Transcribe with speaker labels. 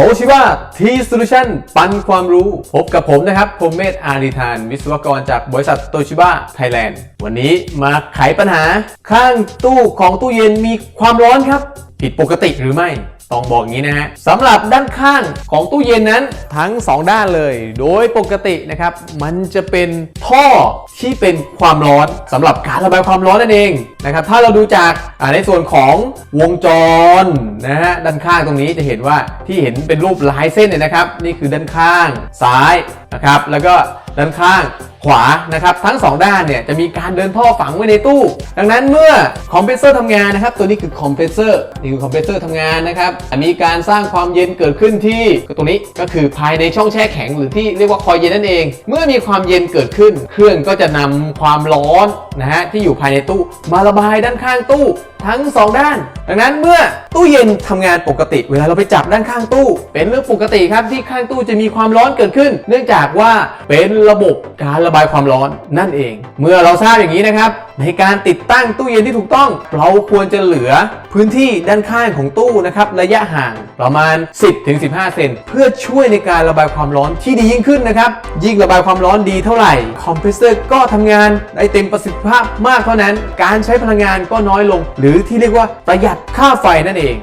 Speaker 1: โตชิว a ทีโซลูชันปันความรู้ พบกับผมนะครับพมเมธอารีธาน วิศวกรจากบริษัทโตชิบ้าไทยแลนด์ วันนี้มาไขปัญหา ข้างตู้ของตู้เย็นมีความร้อนครับ ผิดปกติหรือไม่ ต้องบอกงี้นะฮะสำหรับด้านข้างของตู้เย็นนั้นทั้ง 2 ด้านเลย โดยปกตินะครับ มันจะเป็นท่อที่เป็นความร้อนสำหรับการระบายความร้อนนั่นเองนะครับถ้าเราดูจากาในส่วนของวงจรนะฮะด้านข้างตรงนี้จะเห็นว่าที่เห็นเป็นรูปลายเส้นเนี่ยนะครับ นี่คือด้านข้าง ซ้าย นะครับแล้วก็ด้านข้างขวานะครับทั้ง 2 ด้านเนี่ยจะมีการเดินท่อฝังไว้ในตู้ ดังนั้นเมื่อคอมเพรสเซอร์ทำงานนะครับตัวนี้คือคอมเพรสเซอร์นี่คือคอมเพรสเซอร์ทำงานนะครับมีการสร้างความเย็นเกิดขึ้นที่ก็ตรงนี้ก็คือภายในช่องแช่แข็งหรือที่เรียกว่าคอยเย็นนั่นเอง เมื่อมีความเย็นเกิดขึ้น เครื่องก็จะนำความร้อนนะฮะที่อยู่ภายในตู้ มาระบายด้านข้างตู้ทั้ง 2 ด้าน ดังนั้นเมื่อตู้เย็นทำงานปกติ เวลาเราไปจับด้านข้างตู้ เป็นเรื่องปกติครับที่ข้างตู้จะมีความร้อนเกิดขึ้น เนื่องจากว่าเป็นระบบการระบายความร้อนนั่นเอง เมื่อเราทราบอย่างนี้นะครับ ในการติดตั้งตู้เย็นที่ถูกต้อง เราควรจะเหลือพื้นที่ด้านข้างของตู้นะครับระยะห่างประมาณ 10-15 เซนเพื่อช่วยในการระบายความร้อนที่ดียิ่งขึ้นนะครับยิ่งระบายความร้อนดีเท่าไหร่ คอมเพรสเซอร์ก็ทำงานได้เต็มประสิทธิภาพมากเท่านั้น การใช้พลังงานก็น้อยลง หรือที่เรียกว่าประหยัดค่าไฟนั่นเอง